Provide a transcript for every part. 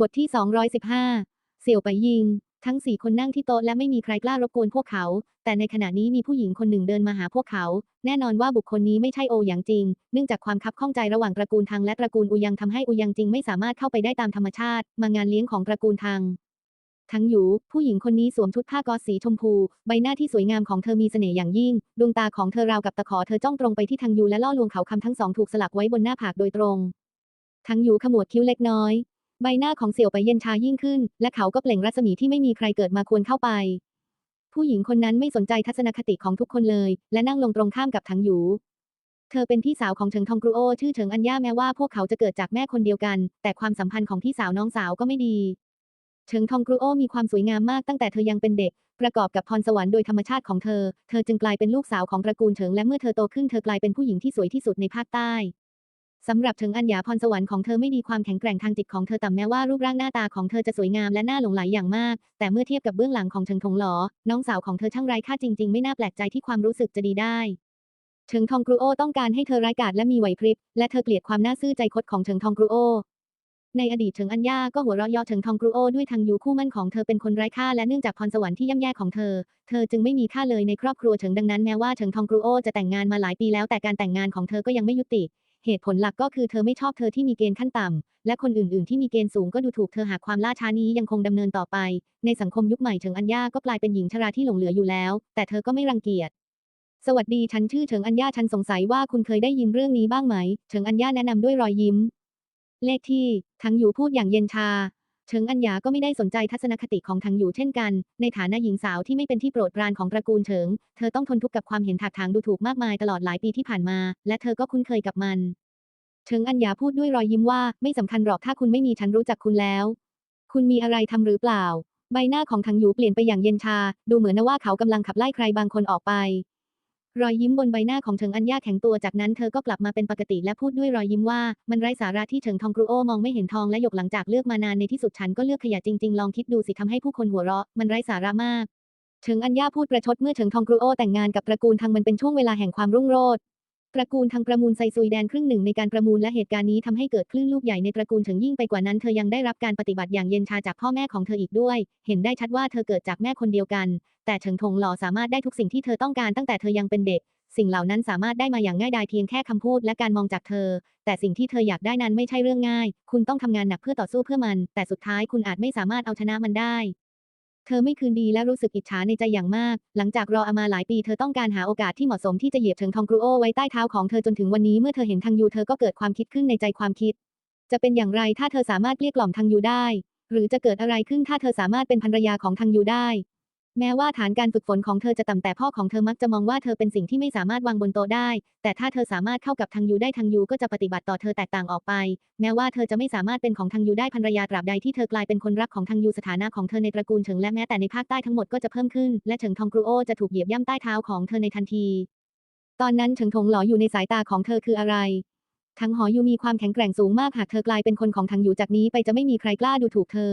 บทที่ 215 เสี่ยวไปยิง ทั้งสี่คนนั่งที่โต๊ะและไม่มีใครกล้ารบกวนพวกเขา แต่ในขณะนี้มีผู้หญิงคนหนึ่งเดินมาหาพวกเขา แน่นอนว่าบุคคลนี้ไม่ใช่โอหยางจริง เนื่องจากความคับข้องใจระหว่างตระกูลทางและตระกูลอุยังทำให้อุยังจริงไม่สามารถเข้าไปได้ตามธรรมชาติ มางานเลี้ยงของตระกูลทางทั้งหยูผู้หญิงคนนี้สวมชุดผ้ากอซสีชมพู ใบหน้าที่สวยงามของเธอมีเสน่ห์อย่างยิ่ง ดวงตาของเธอราวกับตะขอเธอจ้องตรงไปที่ทางยูและล่อลวงเขาคำทั้งสองถูกสลักไว้บนหน้าผากโดยตรง ทั้งหยูขมวดคิ้วเล็กน้อย ใบหน้าของเสี่ยวไปเย็นชายิ่งขึ้น และเขาก็เปล่งรัศมีที่ไม่มีใครเกิดมาควรเข้าไป ผู้หญิงคนนั้นไม่สนใจทัศนคติของทุกคนเลย และนั่งลงตรงข้ามกับถังหยู เธอเป็นพี่สาวของเฉิงทองกรูโอชื่อเฉิงอัญญาแม้ว่าพวกเขาจะเกิดจากแม่คนเดียวกัน แต่ความสัมพันธ์ของพี่สาวน้องสาวก็ไม่ดีเฉิงทองกรูโอมีความสวยงามมากตั้งแต่เธอยังเป็นเด็ก ประกอบกับพรสวรรค์โดยธรรมชาติของเธอ เธอจึงกลายเป็นลูกสาวของตระกูลเฉิงและเมื่อเธอโตขึ้นเธอกลายเป็นผู้หญิงที่สวยที่สุดในภาคใต้ สำหรับเฉิงอัญญาพรสวรรค์ของเธอไม่ดีความแข็งแกร่งทางจิตของเธอต่ำแม้ว่ารูปร่างหน้าตาของเธอจะสวยงามและน่าหลงใหลอย่างมาก แต่เมื่อเทียบกับเบื้องหลังของเฉิงทงหลอ น้องสาวของเธอช่างไร้ค่าจริง ๆ ไม่น่าแปลกใจที่ความรู้สึกจะดีได้เฉิงทองกรูโอต้องการให้เธอร้ายกาจและมีไหวพริบ และเธอเกลียดความน่าซื่อใจคดของเฉิงทองกรูโอ ในอดีตเฉิงอัญญาก็หัวเราะเยาะเฉิงทองกรูโอด้วยทางยูคู่มั่นของเธอเป็นคนไร้ค่าและเนื่องจากพรสวรรค์ที่ย่ำแย่ของเธอ เธอจึงไม่มีค่าเลยในครอบครัวเฉิงดังนั้นแม้ว่าเฉิงทองกรูโอจะแต่งงานมาหลายปีแล้วแต่การแต่งงานของเธอก็ยังไม่ยุติ เหตุผลหลักก็คือเธอไม่ชอบเธอที่มีเกณฑ์ขั้นต่ำ และคนอื่นๆ ที่มีเกณฑ์สูงก็ดูถูกเธอหากความล่าช้านี้ยังคงดำเนินต่อไป ในสังคมยุคใหม่เฉิงอัญญาก็กลายเป็นหญิงชราที่หลงเหลืออยู่แล้ว แต่เธอก็ไม่รังเกียจ สวัสดีฉันชื่อเฉิงอัญญาฉันสงสัยว่าคุณเคยได้ยินเรื่องนี้บ้างไหมเฉิงอัญญาแนะนำด้วยรอยยิ้ม เลขที่ทังหยูพูดอย่างเย็นชา เฉิงอัญญาก็ไม่ได้สนใจทัศนคติของทังหยูเช่นกัน ในฐานะหญิงสาวที่ไม่เป็นที่โปรดปรานของตระกูลเฉิง เธอต้องทนทุกข์กับความเห็นถากถางดูถูกมากมายตลอดหลายปีที่ผ่านมา และเธอก็คุ้นเคยกับมัน เฉิงอัญญาพูดด้วยรอยยิ้มว่าไม่สำคัญหรอกถ้าคุณไม่มีฉันรู้จักคุณแล้ว คุณมีอะไรทำหรือเปล่า ใบหน้าของทังหยูเปลี่ยนไปอย่างเย็นชา ดูเหมือนนว่าเขากำลังขับไล่ใครบางคนออกไป รอยยิ้มบนใบหน้าของเถิงอัญญาแข็งตัวจากนั้นเธอก็กลับมาเป็นปกติและพูดด้วยรอยยิ้มว่า มันไร้สาระที่เถิงทองกรูโอมองไม่เห็นทองและหยกหลังจากเลือกมานานในที่สุดฉันก็เลือกขยะจริงๆ ลองคิดดูสิทำให้ผู้คนหัวเราะ มันไร้สาระมากเถิงอัญญาพูดประชดเมื่อเถิงทองกรูโอแต่งงานกับตระกูลทางมันเป็นช่วงเวลาแห่งความรุ่งโรจน์ ตระกูลทางประมูลไซซุยแดนครึ่งหนึ่งในการประมูลและเหตุการณ์นี้ทำให้เกิดคลื่นลูกใหญ่ในตระกูลเฉิงยิ่งไปกว่านั้นเธอยังได้รับการปฏิบัติอย่างเย็นชาจากพ่อแม่ของเธออีกด้วย เห็นได้ชัดว่าเธอเกิดจากแม่คนเดียวกัน แต่เฉิงทงหล่อสามารถได้ทุกสิ่งที่เธอต้องการตั้งแต่เธอยังเป็นเด็ก สิ่งเหล่านั้นสามารถได้มาอย่างง่ายดายเพียงแค่คำพูดและการมองจากเธอ แต่สิ่งที่เธออยากได้นั้นไม่ใช่เรื่องง่าย คุณต้องทำงานหนักเพื่อต่อสู้เพื่อมัน แต่สุดท้ายคุณอาจไม่สามารถเอาชนะมันได้ เธอไม่คืนดีและรู้สึกอิจฉาในใจอย่างมาก หลังจากรออามาหลายปีเธอต้องการหาโอกาสที่เหมาะสมที่จะเหยียบเฉิงทองกรูโอไว้ใต้เท้าของเธอจนถึงวันนี้เมื่อเธอเห็นทางยูเธอก็เกิดความคิดขึ้นในใจความคิด จะเป็นอย่างไรถ้าเธอสามารถเกลี้ยกล่อมทางยูได้ หรือจะเกิดอะไรขึ้นถ้าเธอสามารถเป็นภรรยาของทางยูได้ แม้ว่าฐานการฝึกฝนของเธอจะต่ำแต่พ่อของเธอมักจะมองว่าเธอเป็นสิ่งที่ไม่สามารถวางบนโต๊ะได้ แต่ถ้าเธอสามารถเข้ากับทางยูได้ทางยูก็จะปฏิบัติต่อเธอแตกต่างออกไป แม้ว่าเธอจะไม่สามารถเป็นของทางยูได้ภรรยาตราบใดที่เธอกลายเป็นคนรักของทางยูสถานะของเธอในตระกูลเฉิงและแม้แต่ในภาคใต้ทั้งหมดก็จะเพิ่มขึ้น และเฉิงทองกรูโอจะถูกเหยียบย่ำใต้เท้าของเธอในทันที ตอนนั้นเฉิงทงหลออยู่ในสายตาของเธอคืออะไรทั้งหอยูมีความแข็งแกร่งสูงมากหากเธอกลายเป็นคนของทางยูจากนี้ไปจะไม่มีใครกล้าดูถูกเธอ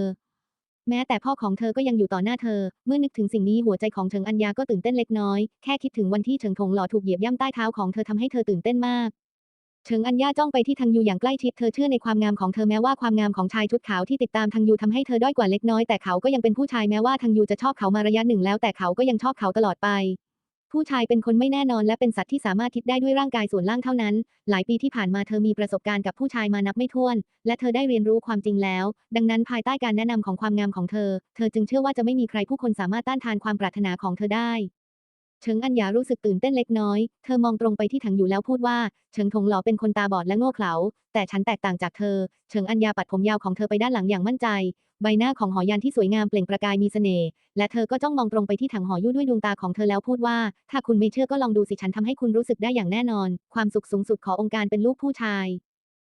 แม้แต่พ่อของเธอก็ยังอยู่ต่อหน้าเธอ เมื่อนึกถึงสิ่งนี้หัวใจของเฉิงอัญญาก็ตื่นเต้นเล็กน้อย แค่คิดถึงวันที่เฉิงทงหล่อถูกเหยียบย่ำใต้เท้าของเธอทำให้เธอตื่นเต้นมากเฉิงอัญญาจ้องไปที่ทางยูอย่างใกล้ชิดเธอเชื่อในความงามของเธอแม้ว่าความงามของชายชุดขาวที่ติดตามทางยูทำให้เธอด้อยกว่าเล็กน้อยแต่เขาก็ยังเป็นผู้ชายแม้ว่าทางยูจะชอบเขามาระยะหนึ่งแล้วแต่เขาก็ยังชอบเขาตลอดไป ผู้ชายเป็นคนไม่แน่นอนและเป็นสัตว์ที่สามารถคิดได้ด้วยร่างกายส่วนล่างเท่านั้น หลายปีที่ผ่านมาเธอมีประสบการณ์กับผู้ชายมานับไม่ถ้วน และเธอได้เรียนรู้ความจริงแล้ว ดังนั้นภายใต้การแนะนำของความงามของเธอ เธอจึงเชื่อว่าจะไม่มีใครผู้คนสามารถต้านทานความปรารถนาของเธอได้เฉิงอัญญารู้สึกตื่นเต้นเล็กน้อย เธอมองตรงไปที่ถังอยู่แล้วพูดว่า เฉิงทงหล่อเป็นคนตาบอดและโง่เขลา แต่ฉันแตกต่างจากเธอ เฉิงอัญญาปัดผมยาวของเธอไปด้านหลังอย่างมั่นใจ ใบหน้าของหอยันที่สวยงามเปล่งประกายมีเสน่ห์และเธอก็จ้องมองตรงไปที่ถังหอยู่ด้วยดวงตาของเธอแล้วพูดว่า ถ้าคุณไม่เชื่อก็ลองดูสิฉันทำให้คุณรู้สึกได้อย่างแน่นอน ความสุขสูงสุดขององค์การเป็นลูกผู้ชาย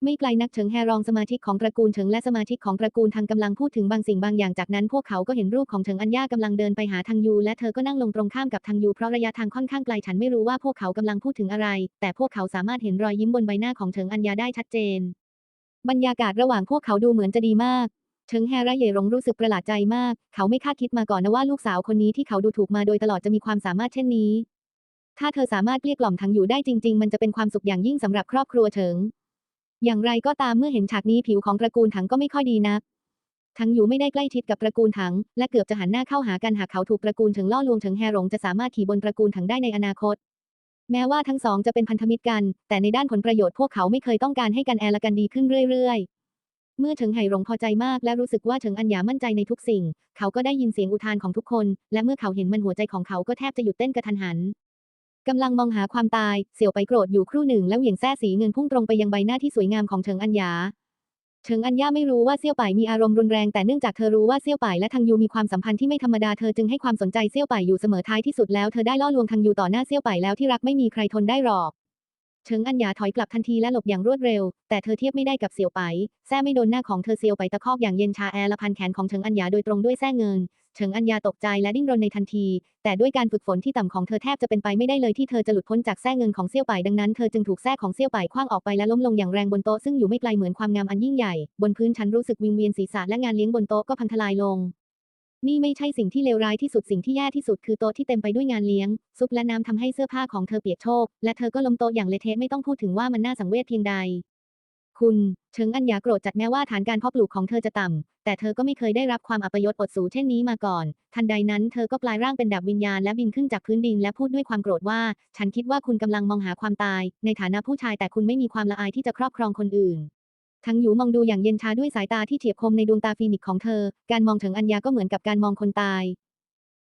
ไม่ไกลนักเฉิงแฮรองสมาชิกของตระกูลเฉิงและสมาชิกของตระกูลทางกำลังพูดถึงบางสิ่งบางอย่างจากนั้นพวกเขาก็เห็นรูปของเฉิงอัญญากำลังเดินไปหาทางยูและเธอก็นั่งลงตรงข้ามกับทางยูเพราะระยะทางค่อนข้างไกลฉันไม่รู้ว่าพวกเขากำลังพูดถึงอะไร แต่พวกเขาสามารถเห็นรอยยิ้มบนใบหน้าของเฉิงอัญญาได้ชัดเจนบรรยากาศระหว่างพวกเขาดูเหมือนจะดีมาก เฉิงแฮระเย่หลงรู้สึกประหลาดใจมาก เขาไม่คาดคิดมาก่อนนะว่าลูกสาวคนนี้ที่เขาดูถูกมาโดยตลอดจะมีความสามารถเช่นนี้ ถ้าเธอสามารถเกลี้ยกล่อมทางอยู่ได้จริง ๆ มันจะเป็นความสุขอย่างยิ่งสำหรับครอบครัวเฉิง อย่างไรก็ตามเมื่อเห็นฉากนี้ผิวของตระกูลถังก็ไม่ค่อยดีนัก ทั้งอยู่ไม่ได้ใกล้ชิดกับตระกูลถัง และเกือบจะหันหน้าเข้าหากันหากเขาถูกตระกูลเฉิงล่อลวงเฉิงแฮหลงจะสามารถขี่บนตระกูลถังได้ในอนาคต แม้ว่าทั้งสองจะเป็นพันธมิตรกัน แต่ในด้านผลประโยชน์พวกเขาไม่เคยต้องการให้กันแอละกันดีขึ้นเรื่อยๆ เมื่อเฉิงไห่หลงพอใจมากและรู้สึกว่าเฉิงอัญญามั่นใจในทุกสิ่ง เขาก็ได้ยินเสียงอุทานของทุกคน และเมื่อเขาเห็นมันหัวใจของเขาก็แทบจะหยุดเต้นกระทันหันกำลังมองหาความตาย เสี่ยวไปโกรธอยู่ครู่หนึ่งแล้วเหวี่ยงแส้สีเงินพุ่งตรงไปยังใบหน้าที่สวยงามของเฉิงอัญญาเฉิงอัญญาไม่รู้ว่าเซี่ยวป่ายมีอารมณ์รุนแรงแต่เนื่องจากเธอรู้ว่าเซี่ยวป่ายและทังยูมีความสัมพันธ์ที่ไม่ธรรมดาเธอจึงให้ความสนใจเซี่ยวป่ายอยู่เสมอท้ายที่สุดแล้วเธอได้ล่อลวงทังยูต่อหน้าเซี่ยวป่ายแล้วที่รักไม่มีใครทนได้หรอก เฉิงอัญญาถอยกลับทันทีและหลบอย่างรวดเร็ว แต่เธอเทียบไม่ได้กับเสี่ยวไปแส้ไม่โดนหน้าของเธอเซียวไปตะคอกอย่างเย็นชาแอร์ละพันแขนของเฉิงอัญญาโดยตรงด้วยแส้เงินเฉิงอัญญาตกใจและดิ้นรนในทันที แต่ด้วยการฝึกฝนที่ต่ำของเธอแทบจะเป็นไปไม่ได้เลยที่เธอจะหลุดพ้นจากแส้เงินของเซี่ยวไปดังนั้นเธอจึงถูกแส้ของเซี่ยวไปคว้างออกไปและล้มลงอย่างแรงบนโต๊ะซึ่งอยู่ไม่ไกลเหมือนความงามอันยิ่งใหญ่ บนพื้นฉันรู้สึกวิงเวียนศีรษะและงานเลี้ยงบนโต๊ะก็พังทลายลง นี่ไม่ใช่สิ่งที่เลวร้ายที่สุดสิ่งที่แย่ที่สุดคือโต๊ะที่เต็มไปด้วยงานเลี้ยง ซุปและน้ำทำให้เสื้อผ้าของเธอเปียกโชก และเธอก็ล้มโต๊ะอย่างเละเทะไม่ต้องพูดถึงว่ามันน่าสังเวชเพียงใด คุณเฉิงอัญญาโกรธจัดแม้ว่าฐานการเพาะปลูกของเธอจะต่ำ แต่เธอก็ไม่เคยได้รับความอัปยศอดสูเช่นนี้มาก่อน ทันใดนั้นเธอก็กลายร่างเป็นดาบวิญญาณและบินขึ้นจากพื้นดินและพูดด้วยความโกรธว่า ฉันคิดว่าคุณกำลังมองหาความตาย ในฐานะผู้ชายแต่คุณไม่มีความละอายที่จะครอบครองคนอื่น ทั้งหยูมองดูอย่างเย็นชาด้วยสายตาที่เฉียบคมในดวงตาฟีนิกของเธอ การมองเฉิงอัญญาก็เหมือนกับการมองคนตาย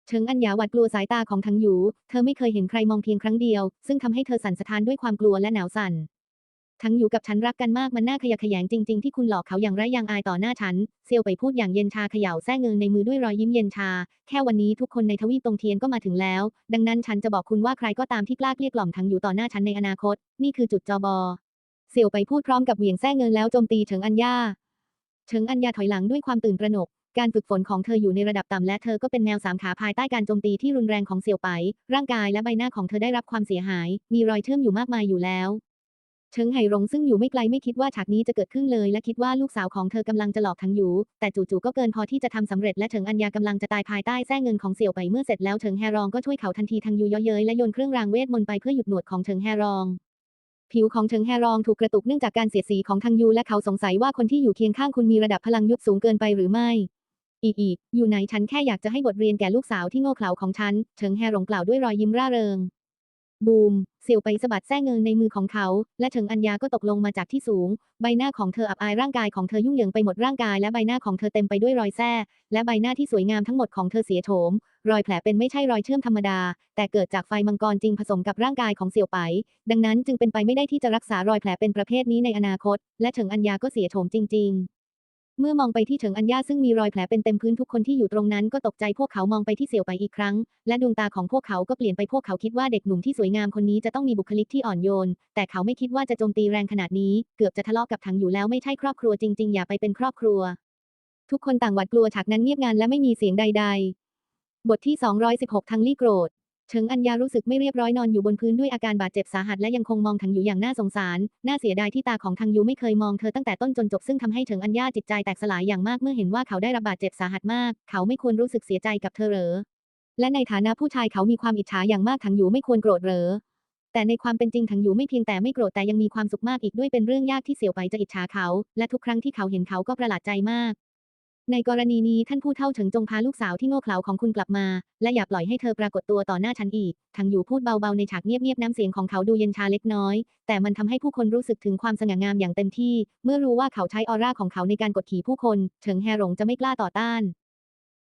เฉิงอัญญาหวาดกลัวสายตาของทั้งหยู เธอไม่เคยเห็นใครมองเพียงครั้งเดียว ซึ่งทำให้เธอสั่นสะท้านด้วยความกลัวและหนาวสั่น ทั้งอยู่กับฉันรักกันมากมันน่าขยะแขยงจริง ๆ ที่คุณหลอกเขาอย่างไร้ยางอายต่อหน้าฉัน เซียวไปพูดอย่างเย็นชาเขย่าแส้เงินในมือด้วยรอยยิ้มเย็นชา แค่วันนี้ทุกคนในทวีปตรงเทียนก็มาถึงแล้ว ดังนั้นฉันจะบอกคุณว่าใครก็ตามที่กล้าเกลี้ยกล่อมทั้งอยู่ต่อหน้าฉันในอนาคต นี่คือจุดจอบอ เซียวไปพูดพร้อมกับเหวี่ยงแส้เงินแล้วโจมตีเฉิงอัญญาเฉิงอัญญาถอยหลังด้วยความตื่นตระหนก การฝึกฝนของเธออยู่ในระดับต่ำและเธอก็เป็นแนวสามขาภายใต้การโจมตีที่รุนแรงของเสี่ยวไป ร่างกายและใบหน้าของเธอได้รับความเสียหาย มีรอยเชื่อมอยู่มากมายอยู่แล้วเฉิงไห่หลงซึ่งอยู่ไม่ไกลไม่คิดว่าฉากนี้จะเกิดขึ้นเลย และคิดว่าลูกสาวของเธอกำลังจะหลอกทั้งอยู่ แต่จู่ๆก็เกินพอที่จะทำสำเร็จและเฉิงอัญญากำลังจะตายภายใต้แส้เงินของเสี่ยวไปเมื่อเสร็จแล้วเฉิงแฮรองก็ช่วยเขาทันทีทั้งอยู่เยาะเย้ยและโยนเครื่องรางเวทมนต์ไปเพื่อหยุดหนวดของเฉิงแฮรอง ผิวของเฉิงแฮรองถูกกระตุกเนื่องจากการเสียดสีของทังยูและเขาสงสัยว่าคนที่อยู่เคียงข้างคุณมีระดับพลังยุทธสูงเกินไปหรือไม่ อีอีอยู่ไหนฉันแค่อยากจะให้บทเรียนแก่ลูกสาวที่โง่เขลาของฉัน เฉิงแฮหลงกล่าวด้วยรอยยิ้มร่าเริง บูม เสี่ยวไปสะบัดแส้เงินในมือของเขา และเฉิงอัญญาก็ตกลงมาจากที่สูง ใบหน้าของเธออับอายร่างกายของเธอยุ่งเหยิงไปหมดร่างกาย และใบหน้าของเธอเต็มไปด้วยรอยแส้และใบหน้าที่สวยงามทั้งหมดของเธอเสียโฉม รอยแผลเป็นไม่ใช่รอยเชื่อมธรรมดา แต่เกิดจากไฟมังกรจริงผสมกับร่างกายของเสี่ยวไป ดังนั้นจึงเป็นไปไม่ได้ที่จะรักษารอยแผลเป็นประเภทนี้ในอนาคต และเฉิงอัญญาก็เสียโฉมจริง ๆ เมื่อมองไปที่เฉิงอัญญาซึ่งมีรอยแผลเป็นเต็มพื้นทุกคนที่อยู่ตรงนั้นก็ตกใจพวกเขามองไปที่เสี่ยวไปอีกครั้ง และดวงตาของพวกเขาก็เปลี่ยนไปพวกเขาคิดว่าเด็กหนุ่มที่สวยงามคนนี้จะต้องมีบุคลิกที่อ่อนโยน แต่เขาไม่คิดว่าจะโจมตีแรงขนาดนี้ เกือบจะทะเลาะกับถังอยู่แล้วไม่ใช่ครอบครัวจริง ๆ อย่าไปเป็นครอบครัว ทุกคนต่างหวาดกลัวฉากนั้นเงียบงันและไม่มีเสียงใด ๆ บทที่ 216 ทังลี่โกรธ เฉิงอัญญารู้สึกไม่เรียบร้อยนอนอยู่บนพื้นด้วยอาการบาดเจ็บสาหัสและยังคงมองทังอยู่อย่างน่าสงสาร น่าเสียดายที่ตาของทังยูไม่เคยมองเธอตั้งแต่ต้นจนจบซึ่งทำให้เฉิงอัญญาจิตใจแตกสลายอย่างมากเมื่อเห็นว่าเขาได้รับบาดเจ็บสาหัสมาก เขาไม่ควรรู้สึกเสียใจกับเธอเหรอ และในฐานะผู้ชายเขามีความอิจฉาอย่างมากทังยูไม่ควรโกรธเหรอ แต่ในความเป็นจริงทังอยู่ไม่เพียงแต่ไม่โกรธแต่ยังมีความสุขมากอีกด้วยเป็นเรื่องยากที่เสี่ยวไปจะอิจฉาเขา และทุกครั้งที่เขาเห็นเขาก็ประหลาดใจมาก ในกรณีนี้ท่านผู้เฒ่าเฉิงจงพาลูกสาวที่โง่เขลาของคุณกลับมา และอย่าปล่อยให้เธอปรากฏตัวต่อหน้าฉันอีกทังอยู่พูดเบาๆในฉากเงียบๆน้ำเสียงของเขาดูเย็นชาเล็กน้อย แต่มันทำให้ผู้คนรู้สึกถึงความสง่างามอย่างเต็มที่ เมื่อรู้ว่าเขาใช้ออร่าของเขาในการกดขี่ผู้คนเฉิงแฮหลงจะไม่กล้าต่อต้าน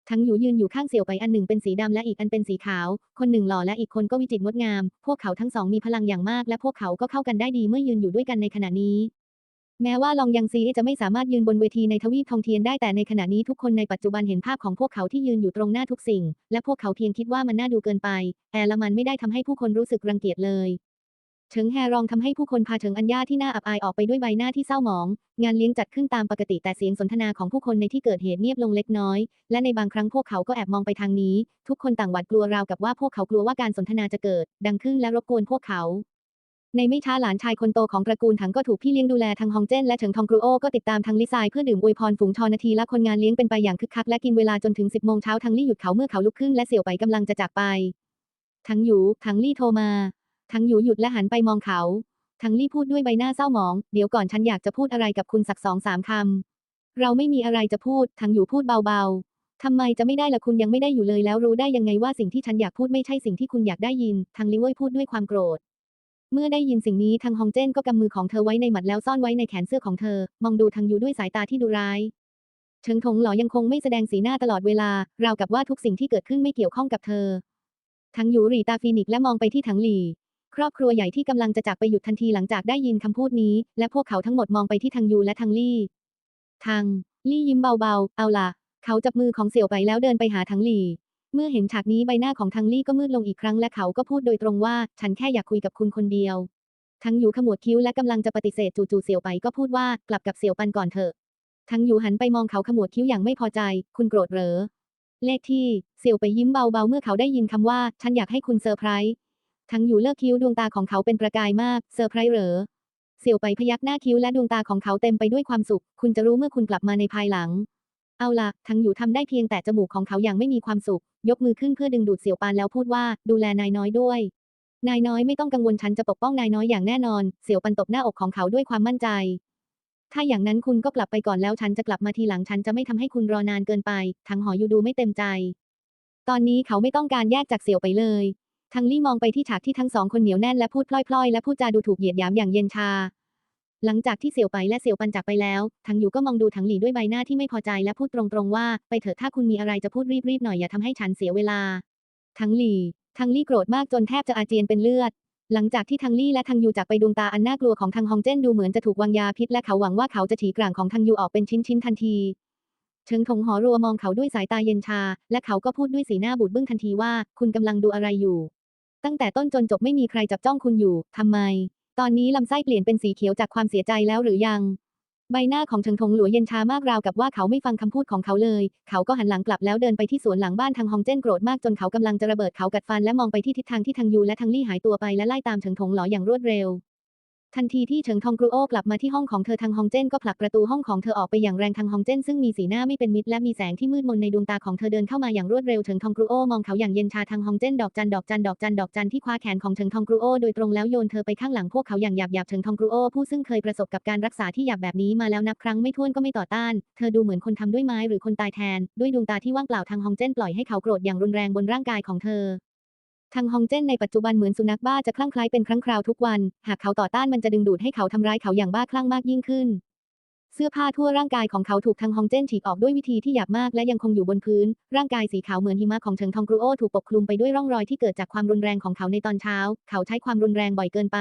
ทั้งอยู่ยืนอยู่ข้างเสี่ยวไปอันหนึ่งเป็นสีดำและอีกอันเป็นสีขาว คนหนึ่งหล่อและอีกคนก็วิจิตรงดงาม พวกเขาทั้งสองมีพลังอย่างมากและพวกเขาก็เข้ากันได้ดีเมื่อยืนอยู่ด้วยกันในขณะนี้ แม้ว่าลองยังซีจะไม่สามารถยืนบนเวทีในทวีปทองเทียนได้แต่ในขณะนี้ทุกคนในปัจจุบันเห็นภาพของพวกเขาที่ยืนอยู่ตรงหน้าทุกสิ่ง และพวกเขาเพียงคิดว่ามันน่าดูเกินไปแอลมันไม่ได้ทำให้ผู้คนรู้สึกรังเกียจเลยเฉิงแฮรองทำให้ผู้คนพาเฉิงอัญญาที่น่าอับอายออกไปด้วยใบหน้าที่เศร้าหมอง งานเลี้ยงจัดขึ้นตามปกติแต่เสียงสนทนาของผู้คนในที่เกิดเหตุเงียบลงเล็กน้อย และในบางครั้งพวกเขาก็แอบมองไปทางนี้ ทุกคนต่างหวาดกลัวราวกับว่าพวกเขากลัวว่าการสนทนาจะเกิด ดังขึ้นและรบกวนพวกเขา ในไม่ช้าหลานชายคนโตของตระกูลถังก็ถูกพี่เลี้ยงดูแลทางฮองเจ้นและเฉิงทองกรูโอก็ติดตามทางลิซายเพื่อดื่มอวยพรฝูงชอนาทีละคนงานเลี้ยงเป็นไปอย่างคึกคักและกินเวลาจนถึง10โมงเช้าทางลี่หยุดเขาเมื่อเขาลุกขึ้นและเสี่ยวไปกำลังจะจากไปทังหยูทังลี่โทรมาทังหยูหยุดและหันไปมองเขาทังลี่พูดด้วยใบหน้าเศร้าหมอง เดี๋ยวก่อนฉันอยากจะพูดอะไรกับคุณสักสองสามคำเราไม่มีอะไรจะพูดทางอยู่พูดเบาๆทำไมจะไม่ได้ล่ะคุณยังไม่ได้อยู่เลยแล้วรู้ได้ยังไงว่าสิ่งที่ฉันอยากพูดไม่ใช่สิ่งที่คุณอยากได้ยินทางลิเว่ยพูดด้วยความโกรธ เมื่อได้ยินสิ่งนี้ทางฮองเจ้นก็กำมือของเธอไว้ในหมัดแล้วซ่อนไว้ในแขนเสื้อของเธอ มองดูทางยูด้วยสายตาที่ดุร้ายเฉิงถงหลอยังคงไม่แสดงสีหน้าตลอดเวลาราวกับว่าทุกสิ่งที่เกิดขึ้นไม่เกี่ยวข้องกับเธอทั้งยูหรี่ตาฟีนิกและมองไปที่ถังหลี ครอบครัวใหญ่ที่กำลังจะจากไปหยุดทันทีหลังจากได้ยินคำพูดนี้ และพวกเขาทั้งหมดมองไปที่ทางยูและทางลี่ทางลี่ยิ้มเบาๆ เอาล่ะ เขาจับมือของเสี่ยวไปแล้วเดินไปหาทางหลี่ มื่อเห็นฉากนี้ใบหน้าของทางลี่ก็มืดลงอีกครั้งและเขาก็พูดโดยตรงว่า ฉันแค่อยากคุยกับคุณคนเดียว ทั้งหยูขมวดคิ้วและกำลังจะปฏิเสธจู่ๆเสี่ยวไปก็พูดว่ากลับกับเสี่ยวปันก่อนเถอะ ทั้งหยูหันไปมองเขาขมวดคิ้วอย่างไม่พอใจ คุณโกรธเหรอ เลขที่ เสี่ยวไปยิ้มเบาๆเมื่อเขาได้ยินคำว่า ฉันอยากให้คุณเซอร์ไพรส์ ทั้งหยูเลิกคิ้วดวงตาของเขาเป็นประกายมาก เซอร์ไพรส์เหรอ เสี่ยวไปพยักหน้าคิ้วและดวงตาของเขาเต็มไปด้วยความสุข คุณจะรู้เมื่อคุณกลับมาในภายหลัง เอาล่ะทั้งหยูทำได้เพียงแต่จมูกของเขาอย่างไม่มีความสุข ยกมือขึ้นเพื่อดึงดูดเสี่ยวปานแล้วพูดว่า ดูแลนายน้อยด้วย นายน้อยไม่ต้องกังวลฉันจะปกป้องนายน้อยอย่างแน่นอน เสี่ยวปันตบหน้าอกของเขาด้วยความมั่นใจ ถ้าอย่างนั้นคุณก็กลับไปก่อนแล้วฉันจะกลับมาทีหลังฉันจะไม่ทำให้คุณรอนานเกินไป ทั้งหออยู่ดูไม่เต็มใจ ตอนนี้เขาไม่ต้องการแยกจากเสี่ยวไปเลยทั้งลี่มองไปที่ฉากที่ทั้งสองคนเหนียวแน่นและพูดพล่อยๆ และพูดจาดูถูกเหยียดหยามอย่างเย็นชา หลังจากที่เสี่ยวไปและเสี่ยวปันจากไปแล้วทังอยู่ก็มองดูทังหลี่ด้วยใบหน้าที่ไม่พอใจและพูดตรงๆว่า ไปเถอะถ้าคุณมีอะไรจะพูดรีบๆหน่อยอย่าทำให้ฉันเสียเวลาทังหลี่ทั้งลี่โกรธมากจนแทบจะอาเจียนเป็นเลือด หลังจากที่ทังลี่และทังยูจากไปดวงตาอันน่ากลัวของทางฮองเจ้นดูเหมือนจะถูกวางยาพิษและเขาหวังว่าเขาจะถีกร่างของทางยูออกเป็นชิ้นๆทันที เชิงถงหอรัวมองเขาด้วยสายตาเย็นชา และเขาก็พูดด้วยสีหน้าบูดบึ้งทันทีว่า คุณกำลังดูอะไรอยู่ ตั้งแต่ต้นจนจบไม่มีใครจับจ้องคุณอยู่ทำไม ตอนนี้ลำไส้เปลี่ยนเป็นสีเขียวจากความเสียใจแล้วหรือยัง ใบหน้าของเฉิงทงหลัวเย็นชามากราวกับว่าเขาไม่ฟังคำพูดของเขาเลย เขาก็หันหลังกลับแล้วเดินไปที่สวนหลังบ้านทางฮองเจ้นโกรธมากจนเขากำลังจะระเบิดเขากัดฟันและมองไปที่ทิศทางที่ทางยูและทางลี่หายตัวไปและไล่ตามเฉิงทงหลออย่างรวดเร็ว ทันทีที่เฉิงทองกรูโอกลับมาที่ห้องของเธอทางฮองเจ้นก็ผลักประตูห้องของเธอออกไปอย่างแรงทางฮองเจ้นซึ่งมีสีหน้าไม่เป็นมิตรและมีแสงที่มืดมนในดวงตาของเธอเดินเข้ามาอย่างรวดเร็วเฉิงทองกรูโอมองเขาอย่างเย็นชาทางฮองเจ้นดอกจันดอกจันดอกจันดอกจันที่คว้าแขนของเฉิงทองกรูโอโดยตรงแล้วโยนเธอไปข้างหลังพวกเขาอย่างหยาบหยาบเฉิงทองกรูโอผู้ซึ่งเคยประสบกับการรักษาที่หยาบแบบนี้มาแล้วนับครั้งไม่ถ้วนก็ไม่ต่อต้าน เธอดูเหมือนคนทำด้วยไม้หรือคนตายแทน ด้วยดวงตาที่ว่างเปล่าทางฮองเจ้นปล่อยให้เขาโกรธอย่างรุนแรงบนร่างกายของเธอ ทางฮองเจ้นในปัจจุบันเหมือนสุนัขบ้าจะคลั่งคล้ายเป็นครั้งคราวทุกวัน หากเขาต่อต้านมันจะดึงดูดให้เขาทำร้ายเขาอย่างบ้าคลั่งมากยิ่งขึ้น เสื้อผ้าทั่วร่างกายของเขาถูกทางฮองเจ้นฉีกออกด้วยวิธีที่หยาบมากและยังคงอยู่บนพื้น ร่างกายสีขาวเหมือนหิมะของเฉิงทองกรูโอถูกปกคลุมไปด้วยร่องรอยที่เกิดจากความรุนแรงของเขาในตอนเช้า เขาใช้ความรุนแรงบ่อยเกินไป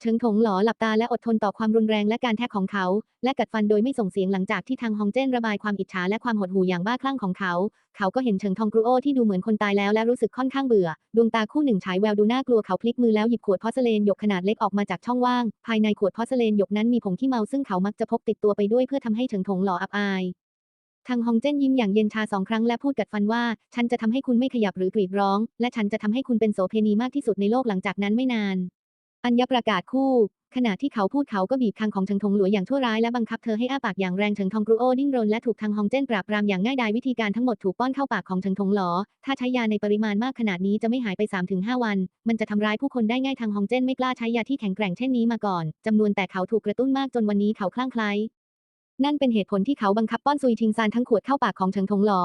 เฉิงถงหลอหลับตาและอดทนต่อความรุนแรงและการแทะของเขา และกัดฟันโดยไม่ส่งเสียงหลังจากที่ทางฮองเจ้นระบายความอิจฉาและความหดหู่อย่างบ้าคลั่งของเขา เขาก็เห็นเฉิงทองกรูโอที่ดูเหมือนคนตายแล้วและรู้สึกค่อนข้างเบื่อ ดวงตาคู่หนึ่งฉายแววดูน่ากลัวเขาพลิกมือแล้วหยิบขวดพอร์เลนหยกขนาดเล็กออกมาจากช่องว่าง ภายในขวดพอร์เลนหยกนั้นมีผงขี้เมาซึ่งเขามักจะพกติดตัวไปด้วยเพื่อทำให้เฉิงถงหลออับอายทางฮองเจ้นยิ้มอย่างเย็นชาสองครั้งและพูดกัดฟันว่า ฉันจะทำให้คุณไม่ขยับหรือกรีดร้อง และฉันจะทำให้คุณเป็นโสเพณีมากที่สุดในโลกหลังจากนั้นไม่นาน อัญญประกาศคู่ ขณะที่เขาพูดเขาก็บีบคางของเฉิงทงหลัวอย่างชั่วร้ายและบังคับเธอให้อ้าปากอย่างแรงเฉิงทองกรูโอดิ้นรนและถูกทางฮองเจ้นปราบปรามอย่างง่ายดายวิธีการทั้งหมดถูกป้อนเข้าปากของเฉิงทงหลอ ถ้าใช้ยาในปริมาณมากขนาดนี้จะไม่หายไป 3-5 วัน มันจะทำร้ายผู้คนได้ง่ายทางฮองเจ้นไม่กล้าใช้ยาที่แข็งแกร่งเช่นนี้มาก่อนจำนวนแต่เขาถูกกระตุ้นมากจนวันนี้เขาคลั่งไคล้นั่นเป็นเหตุผลที่เขาบังคับป้อนซุยทิงซานทั้งขวดเข้าปากของเฉิงทงหลอ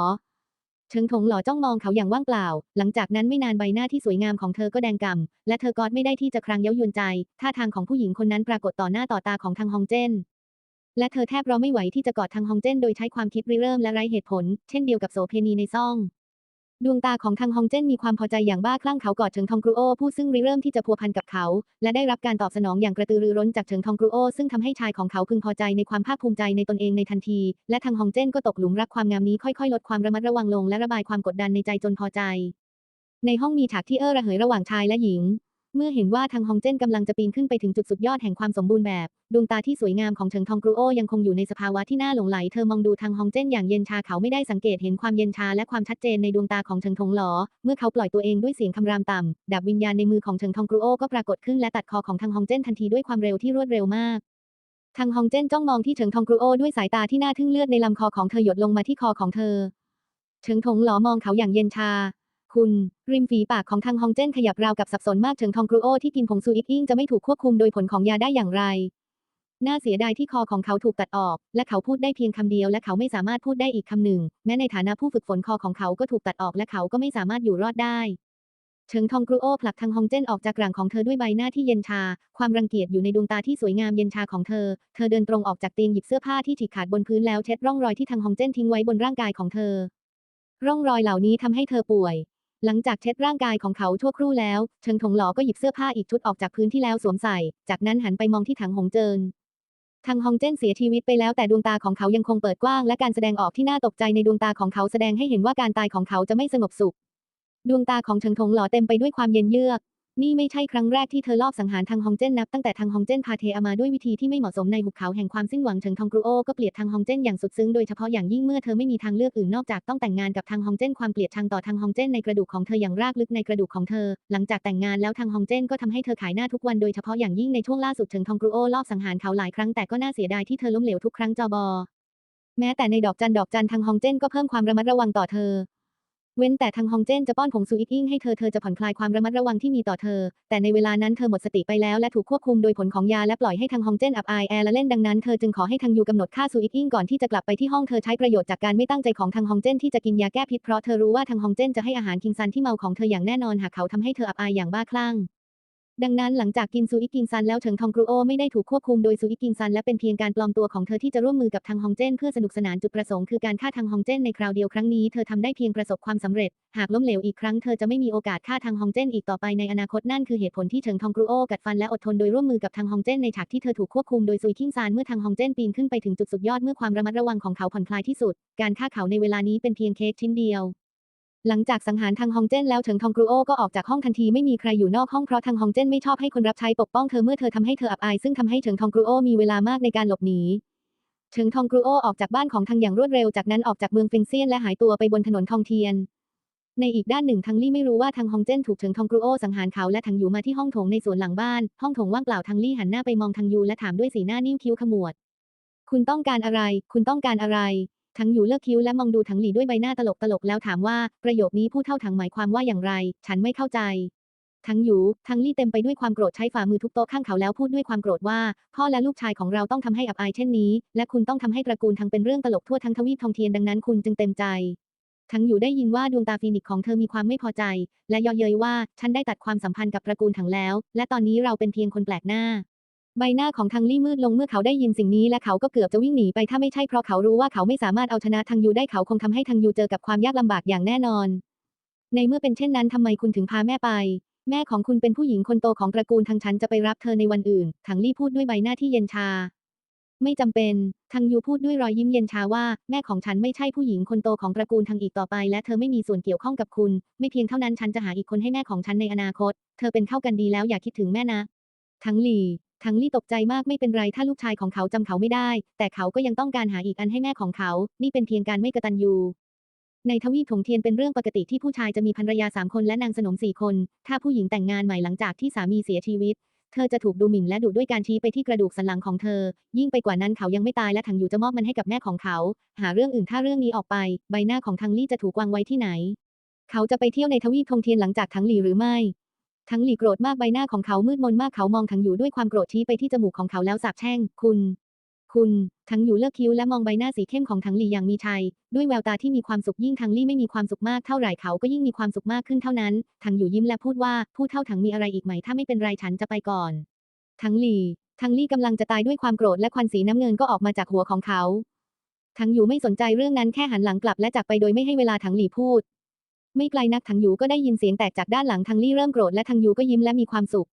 เฉิงถงหล่อจ้องมองเขาอย่างว่างเปล่า หลังจากนั้นไม่นานใบหน้าที่สวยงามของเธอก็แดงก่ำและเธอกอดไม่ได้ที่จะครางเย้ายวนใจ ท่าทางของผู้หญิงคนนั้นปรากฏต่อหน้าต่อตาของทางฮองเจน และเธอแทบรอไม่ไหวที่จะกอดทางฮองเจนโดยใช้ความคิดริเริ่มและไร้เหตุผล เช่นเดียวกับโสเพณีในซ่อง ดวงตาของทางฮองเจ้นมีความพอใจอย่างบ้าคลั่งเขากอดเฉิงทองกรูโอผู้ซึ่งริเริ่มที่จะพัวพันกับเขา และได้รับการตอบสนองอย่างกระตือรือร้นจากเฉิงทองกรูโอซึ่งทำให้ชายของเขาพึงพอใจในความภาคภูมิใจในตนเองในทันที และทางฮองเจ้นก็ตกหลุมรักความงามนี้ค่อยๆ ลดความระมัดระวังลงและระบายความกดดันในใจจนพอใจ ในห้องมีฉากที่เอ้อระเหยระหว่างชายและหญิง เมื่อเห็นว่าทางฮองเจ้นกำลังจะปีนขึ้นไปถึงจุดสุดยอดแห่งความสมบูรณ์แบบ ดวงตาที่สวยงามของเฉิงทองกรูโอยังคงอยู่ในสภาวะที่น่าหลงไหล เธอมองดูทางฮองเจ้นอย่างเย็นชาเขาไม่ได้สังเกตเห็นความเย็นชาและความชัดเจนในดวงตาของเฉิงทงหลอ เมื่อเขาปล่อยตัวเองด้วยเสียงคำรามต่ำดาบวิญญาณในมือของเฉิงทองกรูโอก็ปรากฏขึ้นและตัดคอของทางฮองเจ้นทันทีด้วยความเร็วที่รวดเร็วมากทางฮองเจ้นจ้องมองที่เฉิงทองกรูโอด้วยสายตาที่น่าทึ่งเลือดในลำคอของเธอหยดลงมาที่คอของเธอเฉิงทงหลอมองเขาอย่างเย็นชา คุณ ริมฝีปากของทางฮองเจ้นขยับราวกับสับสนมากเฉิงทองกรูโอที่กินผงซูอิกอิงจะไม่ถูกควบคุมโดยผลของยาได้อย่างไร น่าเสียดายที่คอของเขาถูกตัดออก และเขาพูดได้เพียงคำเดียว และเขาไม่สามารถพูดได้อีกคำหนึ่ง แม้ในฐานะผู้ฝึกฝนคอของเขาก็ถูกตัดออกและเขาก็ไม่สามารถอยู่รอดได้เฉิงทองกรูโอผลักทางฮองเจ้นออกจากหลังของเธอด้วยใบหน้าที่เย็นชา ความรังเกียจอยู่ในดวงตาที่สวยงามเย็นชาของเธอ เธอเดินตรงออกจากเตียงหยิบเสื้อผ้าที่ฉีกขาดบนพื้นแล้วเช็ดร่องรอยที่ทางฮองเจ้นทิ้งไว้บนร่างกายของเธอ ร่องรอยเหล่านี้ทำให้เธอป่วย หลังจากเช็ดร่างกายของเขาทั่วครู่แล้ว เชิงถงหลอก็หยิบเสื้อผ้าอีกชุดออกจากพื้นที่แล้วสวมใส่ จากนั้นหันไปมองที่ถังหงเจินทางฮองเจิ้นเสียชีวิตไปแล้วแต่ดวงตาของเขายังคงเปิดกว้างและการแสดงออกที่น่าตกใจในดวงตาของเขาแสดงให้เห็นว่าการตายของเขาจะไม่สงบสุข ดวงตาของเฉิงทงหลอเต็มไปด้วยความเย็นเยือก นี่ไม่ใช่ครั้งแรกที่เธอลอบสังหารทางฮองเจนนับตั้งแต่ทางฮองเจนพาเทอามาด้วยวิธีที่ไม่เหมาะสมในหุบเขาแห่งความสิ้นหวังเฉิงทองกรูโอก็เกลียดทางฮองเจนอย่างสุดซึ้งโดยเฉพาะอย่างยิ่งเมื่อเธอไม่มีทางเลือกอื่นนอกจากต้องแต่งงานกับทางฮองเจนความเกลียดชังต่อทางฮองเจนในกระดูกของเธออย่างรากลึกในกระดูกของเธอ หลังจากแต่งงานแล้วทางฮองเจนก็ทำให้เธอขายหน้าทุกวันโดยเฉพาะอย่างยิ่งในช่วงล่าสุดเฉิงทองกรูโอลอบสังหารเขาหลายครั้งแต่ก็น่าเสียดายที่เธอล้มเหลวทุกครั้งจอบอแม้แต่ในดอกจันดอกจันทางฮองเจนก็เพิ่มความระมัดระวังต่อเธอ เว้นแต่ทางฮองเจ้นจะป้อนผงซูอิกอิงให้เธอเธอจะผ่อนคลายความระมัดระวังที่มีต่อเธอ แต่ในเวลานั้นเธอหมดสติไปแล้วและถูกควบคุมโดยผลของยาและปล่อยให้ทางฮองเจ้นอับอายแอร์ละเล่นดังนั้นเธอจึงขอให้ทางยูกำหนดค่าซูอิกอิงก่อนที่จะกลับไปที่ห้องเธอใช้ประโยชน์จากการไม่ตั้งใจของทางฮองเจ้นที่จะกินยาแก้พิษเพราะเธอรู้ว่าทางฮองเจ้นจะให้อาหารคิงซันที่เมาของเธออย่างแน่นอนหากเขาทำให้เธออับอายอย่างบ้าคลั่ง ดังนั้นหลังจากกินซูอิกิงซันแล้วเฉิงทองกรูโอไม่ได้ถูกควบคุมโดยซูอิกิงซันและเป็นเพียงการปลอมตัวของเธอที่จะร่วมมือกับทางฮองเจ้นเพื่อสนุกสนานจุดประสงค์คือการฆ่าทางฮองเจ้นในคราวเดียวครั้งนี้เธอทำได้เพียงประสบความสำเร็จ หากล้มเหลวอีกครั้งเธอจะไม่มีโอกาสฆ่าทางฮองเจ้นอีกต่อไปในอนาคตนั่นคือเหตุผลที่เฉิงทองกรูโอกัดฟันและอดทนโดยร่วมมือกับทางฮองเจ้นในฉากที่เธอถูกควบคุมโดยซุยคิงซานเมื่อทางฮองเจ้นปีนขึ้นไปถึงจุดสุดยอดเมื่อความระมัดระวังของเขาผ่อนคลายที่สุด การฆ่าเขาในเวลานี้เป็นเพียงเค้กชิ้นเดียว หลังจากสังหารทางฮองเจนแล้วเฉิงทองกรูโอก็ออกจากห้องทันทีไม่มีใครอยู่นอกห้องเพราะทางฮองเจนไม่ชอบให้คนรับใช้ปกป้องเธอเมื่อเธอทำให้เธออับอายซึ่งทำให้เฉิงทองกรูโอมีเวลามากในการหลบหนีเฉิงทองกรูโอออกจากบ้านของทางอย่างรวดเร็วจากนั้นออกจากเมืองเฟิงเซียนและหายตัวไปบนถนนทองเทียน ในอีกด้านหนึ่งทางลี่ไม่รู้ว่าทางฮองเจนถูกเฉิงทองกรูโอสังหารเขาและทางยูมาที่ห้องโถงในสวนหลังบ้าน ห้องโถงว่างเปล่าทางลี่หันหน้าไปมองทางยูและถามด้วยสีหน้านิ้วคิ้วขมวด คุณต้องการอะไร คุณต้องการอะไร ทังอยู่เลิกคิ้วและมองดูถังหลี่ด้วยใบหน้าตลกตลกแล้วถามว่า ประโยคนี้ผู้เท่าถังหมายความว่าอย่างไร ฉันไม่เข้าใจทั้งอยู่ทั้งลี่เต็มไปด้วยความโกรธใช้ฝ่ามือทุบโต๊ะข้างเขาแล้วพูดด้วยความโกรธว่า พ่อและลูกชายของเราต้องทำให้อับอายเช่นนี้ และคุณต้องทำให้ตระกูลทั้งเป็นเรื่องตลกทั่วทั้งทวีปทองเทียนดังนั้นคุณจึงเต็มใจ ทั้งอยู่ได้ยินว่าดวงตาฟีนิกของเธอมีความไม่พอใจ และยาะเย้ยว่าฉันได้ตัดความสัมพันธ์กับตระกูลถังแล้ว และตอนนี้เราเป็นเพียงคนแปลกหน้า ใบหน้าของทังลี่มืดลงเมื่อเขาได้ยินสิ่งนี้และเขาก็เกือบจะวิ่งหนีไปถ้าไม่ใช่เพราะเขารู้ว่าเขาไม่สามารถเอาชนะทังยูได้เขาคงทำให้ทังยูเจอกับความยากลำบากอย่างแน่นอน ในเมื่อเป็นเช่นนั้นทำไมคุณถึงพาแม่ไป แม่ของคุณเป็นผู้หญิงคนโตของตระกูลทางฉันจะไปรับเธอในวันอื่นทังลี่พูดด้วยใบหน้าที่เย็นชา ไม่จำเป็นทังยูพูดด้วยรอยยิ้มเย็นชาว่าแม่ของฉันไม่ใช่ผู้หญิงคนโตของตระกูลทางอีกต่อไป และเธอไม่มีส่วนเกี่ยวข้องกับคุณ ไม่เพียงเท่านั้นฉันจะหาอีกคนให้แม่ของฉันในอนาคต เธอเป็นเข้ากันดีแล้วอย่าคิดถึงแม่นะทั้งหลี ทังลี่ตกใจมากไม่เป็นไรถ้าลูกชายของเขาจำเขาไม่ได้ แต่เขาก็ยังต้องการหาอีกอันให้แม่ของเขา นี่เป็นเพียงการไม่กระตัญญูในทวีปถงเทียนเป็นเรื่องปกติที่ผู้ชายจะมีภรรยาสามคนและนางสนมสี่คน ถ้าผู้หญิงแต่งงานใหม่หลังจากที่สามีเสียชีวิต เธอจะถูกดูหมิ่นและดุด้วยการชี้ไปที่กระดูกสันหลังของเธอ ยิ่งไปกว่านั้นเขายังไม่ตายและถังอยู่จะมอบมันให้กับแม่ของเขา หาเรื่องอื่นถ้าเรื่องนี้ออกไป ใบหน้าของทังลี่จะถูกวางไว้ที่ไหน เขาจะไปเที่ยวในทวีปธงเทียนหลังจากทังหลีหรือไม่ ทั้งหลีโกรธมากใบหน้าของเขามืดมนมากเขามองทั้งอยู่ด้วยความโกรธชี้ไปที่จมูกของเขาแล้วสาปแช่ง คุณ คุณ ทั้งอยู่เลิกคิ้วและมองใบหน้าสีเข้มของทั้งหลีอย่างมีชัย ด้วยแววตาที่มีความสุขยิ่งทั้งลี่ไม่มีความสุขมากเท่าไหร่เขาก็ยิ่งมีความสุขมากขึ้นเท่านั้น ทั้งอยู่ยิ้มและพูดว่าพูดเท่าทั้งมีอะไรอีกไหมถ้าไม่เป็นไรฉันจะไปก่อน ทั้งหลีทั้งลี่กำลังจะตายด้วยความโกรธและควันสีน้ำเงินก็ออกมาจากหัวของเขาทั้งอยู่ไม่สนใจเรื่องนั้นแค่หันหลังกลับและจากไปโดยไม่ให้เวลาทั้งหลีพูด ไม่ไกลนักทังยูก็ได้ยินเสียงแตกจากด้านหลังทังลี่เริ่มโกรธและทังยูก็ยิ้มและมีความสุข